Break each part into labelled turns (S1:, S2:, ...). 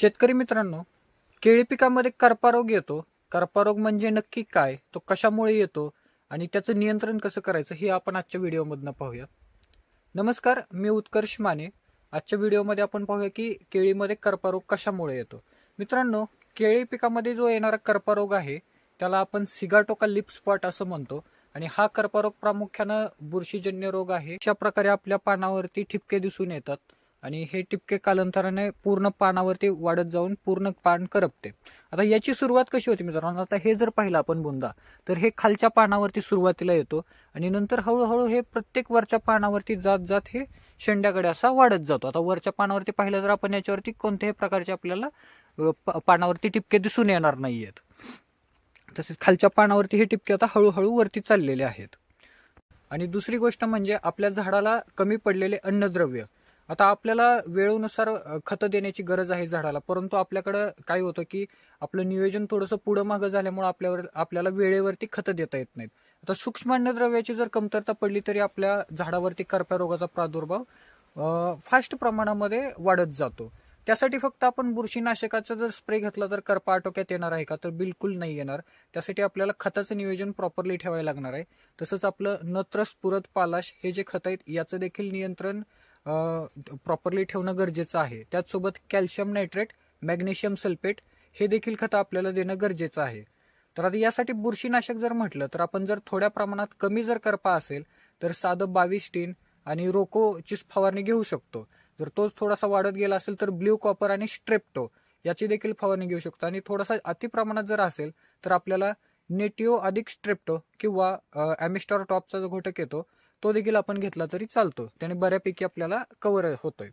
S1: शेतकरी मित्रांनो केळी पिकामध्ये करपारोग येतो. करपारोग म्हणजे नक्की काय? तो कशामुळे येतो? आणि त्याचं नियंत्रण कसं करायचं? हे आपण आजच्या व्हिडिओमधनं पाहूया. नमस्कार मी उत्कर्ष माने. आजच्या व्हिडिओमध्ये आपण पाहूया की केळीमध्ये करपारोग कशामुळे येतो. मित्रांनो केळी पिकामध्ये जो येणारा करपारोग आहे त्याला आपण सिगाटोका लिप स्पॉट असं म्हणतो. आणि हा कर्करोग प्रामुख्यानं बुरशीजन्य रोग आहे. अशा प्रकारे आपल्या पानावरती ठिपके दिसून येतात. आणि हे टिपके कालांतराने पूर्ण पानावरती वाढत जाऊन पूर्ण पान करपते. आता याची सुरुवात कशी होती मित्रांनो? आता हे जर पाहिलं आपण बुंदा तर हे खालच्या पानावरती सुरुवातीला येतो आणि नंतर हळूहळू हे प्रत्येक वरच्या पानावरती जात जात हे शेंड्याकडे असा वाढत जातो. आता वरच्या पानावरती पाहिलं तर आपण याच्यावरती कोणत्याही प्रकारचे आपल्याला प- पानावरती टिपके दिसून येणार नाहीयेत. तसेच खालच्या पानावरती हे टिपके आता हळूहळू वरती चाललेले आहेत. आणि दुसरी गोष्ट म्हणजे आपल्या झाडाला कमी पडलेले अन्नद्रव्य आता आपल्याला वेळेनुसार खतं देण्याची गरज आहे झाडाला. परंतु आपल्याकडं काय होतं की आपलं नियोजन थोडंसं पुढं मागं झाल्यामुळे आपल्यावर आपल्याला वेळेवरती खतं देता येत नाहीत. आता सूक्ष्म अन्नद्रव्याची जर कमतरता पडली तरी आपल्या झाडावरती करप्या रोगाचा प्रादुर्भाव फास्ट प्रमाणामध्ये वाढत जातो. त्यासाठी फक्त आपण बुरशीनाशकाचा जर स्प्रे घेतला तर करपा आटोक्यात येणार आहे का? तर बिलकुल नाही येणार. त्यासाठी आपल्याला खताचं नियोजन प्रॉपरली ठेवायला लागणार आहे. तसंच आपलं नत्र स्फुरत पालाश हे जे खत आहेत याचं देखील नियंत्रण प्रॉपरली ठेवणं गरजेचं आहे. त्याचसोबत कॅल्शियम नायट्रेट मॅग्नेशियम सल्फेट हे देखील खतं आपल्याला देणं गरजेचं आहे. तर आता यासाठी बुरशीनाशक जर म्हटलं तर आपण जर थोड्या प्रमाणात कमी जर करपा असेल तर साधं बावीस टीन आणि रोकोचीच फवारणी घेऊ शकतो. जर तोच थोडासा वाढत गेला असेल तर ब्ल्यू कॉपर आणि स्ट्रेप्टो याची देखील फवारणी घेऊ शकतो. आणि थोडासा अति प्रमाणात जर असेल तर आपल्याला नेटिओ अधिक स्ट्रेप्टो किंवा ॲमिस्टॉर टॉपचा जो घटक येतो तो देखील आपण घेतला तरी चालतो. त्याने बऱ्यापैकी आपल्याला कव्हर होतोय.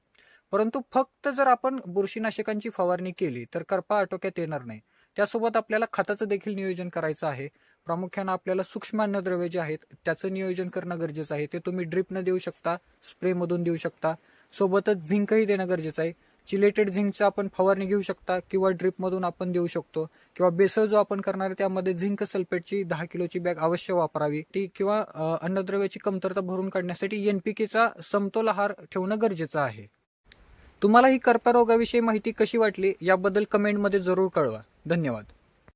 S1: परंतु फक्त जर आपण बुरशीनाशकांची फवारणी केली तर करपा आटोक्यात येणार नाही. त्यासोबत आपल्याला खताचं देखील नियोजन करायचं आहे. प्रामुख्यानं आपल्याला सूक्ष्म अन्नद्रव्य जे आहेत त्याचं नियोजन करणं गरजेचं आहे. ते तुम्ही ड्रिपनं देऊ शकता स्प्रेमधून देऊ शकता. सोबतच झिंकही देणं गरजेचं आहे. चिलेटेड झिंकचं आपण फवारणी घेऊ शकता किंवा ड्रिपमधून आपण देऊ शकतो. किंवा बेसळ जो आपण करणार आहे त्यामध्ये झिंक सल्फेटची दहा किलोची बॅग अवश्य वापरावी. ती किंवा अन्नद्रव्याची कमतरता भरून काढण्यासाठी एनपीकेचा समतोल आहार ठेवणं गरजेचं आहे. तुम्हाला ही कर्करोगाविषयी माहिती कशी वाटली याबद्दल कमेंटमध्ये जरूर कळवा. धन्यवाद.